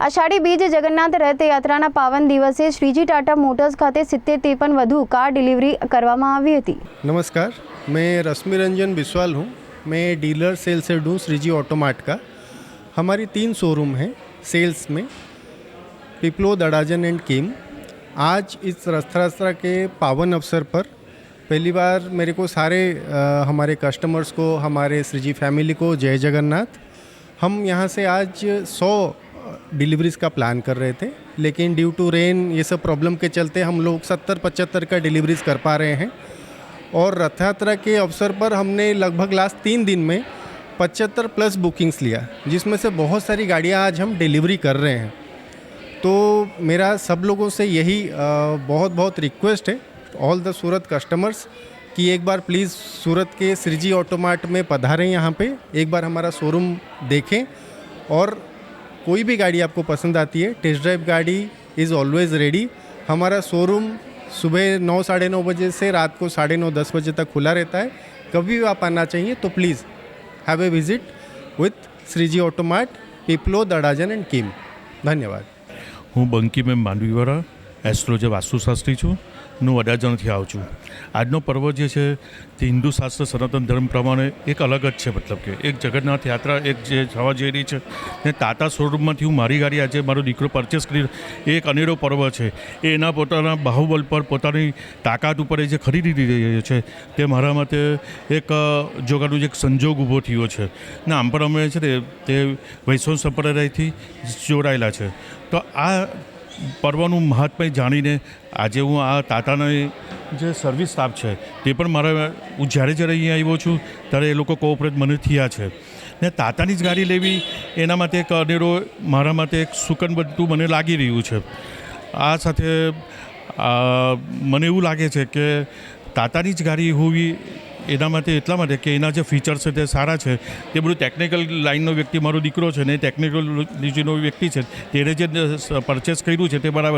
અષાઢી બીજ જગન્નાથ રથયાત્રાના પાવન દિવસે શ્રીજી ટાટા મોટર્સ ખાતે સિત્તેર ત્રેપન વધુ કાર ડિલિવરી કરવામાં આવી હતી नमस्कार मैं रश्मि रंजन बिस्वाल हूँ मैं डीलर सेल्स हेड हूँ श्रीजी ऑटोमार्ट का हमारी तीन शोरूम हैं सेल्स में पिपलो दड़ाजन एंड किम आज इस रथयात्रा के पावन अवसर पर पहली बार मेरे को सारे अ, हमारे कस्टमर्स को हमारे श्रीजी फैमिली को जय जगन्नाथ हम यहाँ से आज सौ डिलीवरीज का प्लान कर रहे थे, लेकिन ड्यू टू रेन ये सब प्रॉब्लम के चलते हम लोग सत्तर, पचहत्तर का डिलीवरीज कर पा रहे हैं। और रथ यात्रा के अवसर पर हमने लगभग लास्ट तीन दिन में पचहत्तर प्लस बुकिंग्स लिया, जिसमें से बहुत सारी गाड़ियाँ आज हम डिलीवरी कर रहे हैं। तो मेरा सब लोगों से यही बहुत बहुत रिक्वेस्ट है ऑल द सूरत कस्टमर्स कि एक बार प्लीज़ सूरत के श्रीजी ऑटोमार्ट में पधारें यहाँ पे, एक बार हमारा शोरूम देखें और कोई भी गाड़ी आपको पसंद आती है टेस्ट ड्राइव गाड़ी इज़ ऑलवेज़ रेडी हमारा शोरूम सुबह नौ साढ़े नौ बजे से रात को साढ़े नौ दस बजे तक खुला रहता है कभी भी आप आना चाहिए तो please have a visit with Shreeji Automart Piplod Adajan and Kim ધન્યવાદ હું બંકીમેમ માંડવીવાળા એસ્ટ્રોલોજર વાસ્તુશાસ્ત્રી છું હું અડાજણથી આવું છું. આજનો પર્વ જે છે, તે હિન્દુ શાસ્ત્ર સનાતન ધર્મ પ્રમાણે એક અલગ જ છે મતલબ કે. એક જગન્નાથ યાત્રા, એક જે થવા જઈ રહી છે, ને તાતા શોરૂમમાંથી હું મારી ગાડી આજે મારો દીકરો પરચેસ કરી એક અનેરો પર્વ છે. એ એના પોતાના બાહુબલ પર પોતાની તાકાત ઉપર એ જે ખરીદી રહ્યો છે, તે મારા માટે એક જોગાનું જે એક સંજોગ ઊભો થયો છે. ને આમ પણ અમે છે તે વૈષ્ણવ સંપ્રદાયથી જોડાયેલા છે. તો આ પર્વનું મહાત્મય જાણીને આજે હું આ તાતાના જે સર્વિસ સ્ટાફ છે, તે પણ મારા હું જ્યારે જ્યારે અહીંયા આવ્યો છું, ત્યારે એ લોકો કોઓપરેટ મને થયા છે. ને તાતાની જ ગાડી લેવી, એના માટે એક અનેરો, મારા માટે એક સુકન બનતું મને લાગી રહ્યું છે. આ સાથે મને એવું લાગે છે કે તાતાની જ ગાડી હોવી એના માટે એટલા માટે કે એના જે ફીચર્સ છે તે સારા છે. તે બધું ટેકનિકલ લાઇનનો વ્યક્તિ મારો દીકરો છે ને ટેકનિકલ લીજીનો વ્યક્તિ છે તેણે જે પરચેસ કર્યું છે તે બરાબર